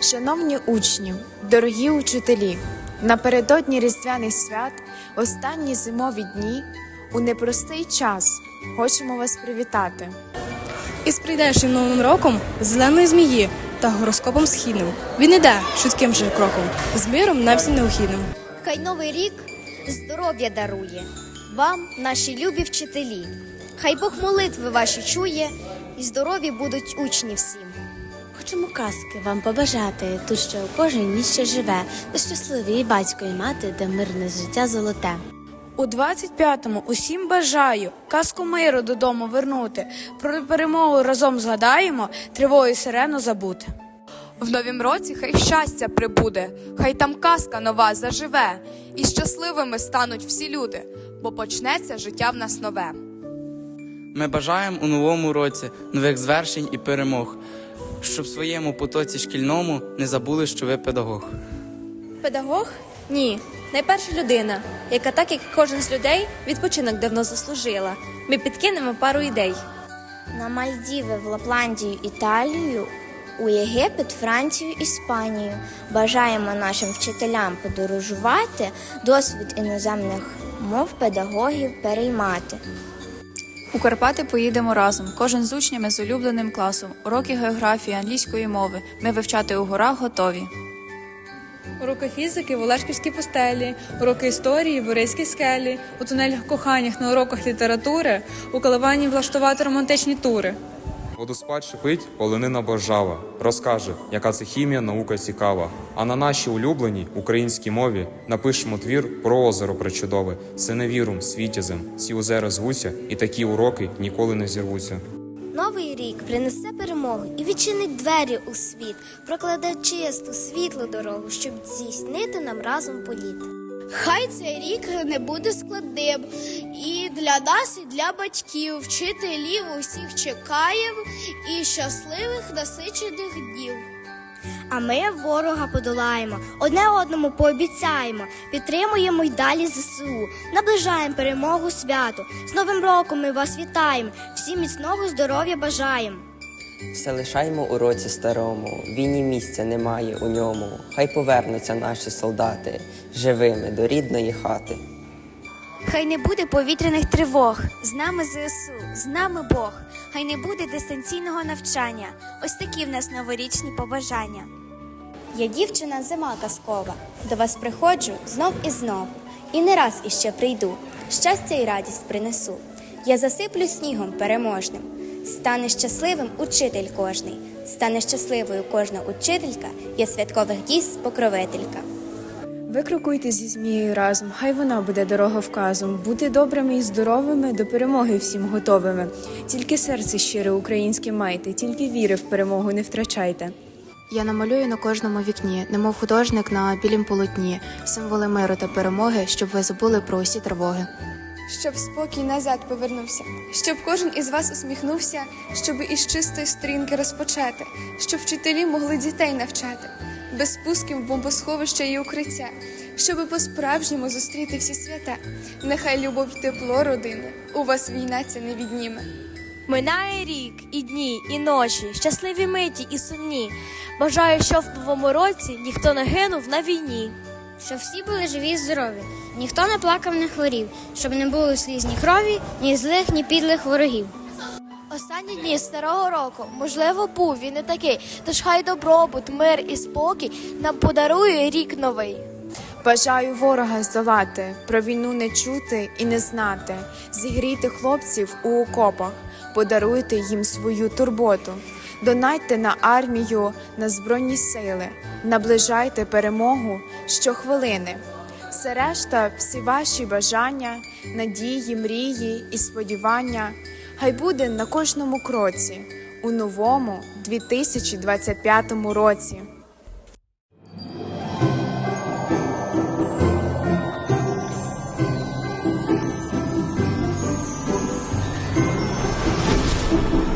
Шановні учні, дорогі учителі, напередодні різдвяних свят, останні зимові дні, у непростий час хочемо вас привітати. Із прийдешнім новим роком зеленої змії та гороскопом східним. Він іде швидким же кроком, з миром на всім необхідним. Хай новий рік здоров'я дарує вам, наші любі вчителі. Хай Бог молитви ваші чує, і здорові будуть учні всім. Хочемо казки вам побажати, тут що кожен ніч ще живе, де щасливі і батько, і мати, де мирне життя золоте. У 25-му усім бажаю казку миру додому вернути. Про перемогу разом згадаємо, тривою сирену забути. В новім році хай щастя прибуде, хай там казка нова заживе, і щасливими стануть всі люди, бо почнеться життя в нас нове. Ми бажаємо у новому році нових звершень і перемог, щоб в своєму потоці шкільному не забули, що ви педагог. Педагог? Ні. Найперша людина, яка, так як кожен з людей, відпочинок давно заслужила. Ми підкинемо пару ідей. На Мальдіви, в Лапландію, Італію, у Єгипет, Францію, Іспанію. Бажаємо нашим вчителям подорожувати, досвід іноземних мов педагогів переймати. У Карпати поїдемо разом. Кожен з учнями з улюбленим класом. Уроки географії, англійської мови. Ми вивчати у горах готові. Уроки фізики в Олешківській пустелі, уроки історії в Орейській скелі, у тунелях коханнях на уроках літератури, у коливанні влаштувати романтичні тури. Водоспад шипить, полонина боржава. Розкаже, яка це хімія, наука цікава. А на нашій улюбленій українській мові напишемо твір про озеро причудове, синевірум, світязем. Ці озера звуться, і такі уроки ніколи не зірвуться. Новий рік принесе перемогу і відчинить двері у світ, прокладе чисту, світлу дорогу, щоб здійснити нам разом політ. Хай цей рік не буде складним і для нас, і для батьків, вчителів усіх чекаємо і щасливих насичених днів. А ми ворога подолаємо, одне одному пообіцяємо, підтримуємо й далі ЗСУ, наближаємо перемогу святу. З Новим роком ми вас вітаємо, всім міцного здоров'я бажаємо. Все лишаймо у році старому, війні місця немає у ньому. Хай повернуться наші солдати живими до рідної хати. Хай не буде повітряних тривог, з нами ЗСУ, з нами Бог. Хай не буде дистанційного навчання. Ось такі в нас новорічні побажання. Я дівчина зима казкова, до вас приходжу знов і знов, і не раз іще прийду, щастя і радість принесу. Я засиплю снігом переможним. Стане щасливим учитель кожний, стане щасливою кожна учителька, я святкових дійств покровителька. Ви крокуйте зі змією разом, хай вона буде дороговказом, бути добрими і здоровими, до перемоги всім готовими. Тільки серце щире українське майте, тільки віри в перемогу не втрачайте. Я намалюю на кожному вікні, немов художник на білім полотні, символи миру та перемоги, щоб ви забули про усі тривоги. Щоб спокій назад повернувся, щоб кожен із вас усміхнувся, щоб із чистої сторінки розпочати, щоб вчителі могли дітей навчати, без спусків бомбосховища і укриття, щоби по-справжньому зустріти всі свята. Нехай любов і тепло родини, у вас війна ця не відніме. Минає рік, і дні, і ночі, щасливі миті і сумні. Бажаю, щоб в новому році ніхто не гинув на війні. Щоб всі були живі і здорові, ніхто не плакав, не хворів, щоб не було сліз ні крові, ні злих, ні підлих ворогів. Останні дні старого року, можливо, був він не такий, тож хай добробут, мир і спокій нам подарує рік новий. Бажаю ворога здолати, про війну не чути і не знати, зігрійте хлопців у окопах, подаруйте їм свою турботу, донайте на армію, на збройні сили, наближайте перемогу щохвилини все решта, всі ваші бажання, надії, мрії і сподівання, хай буде на кожному кроці у новому 2025 році. you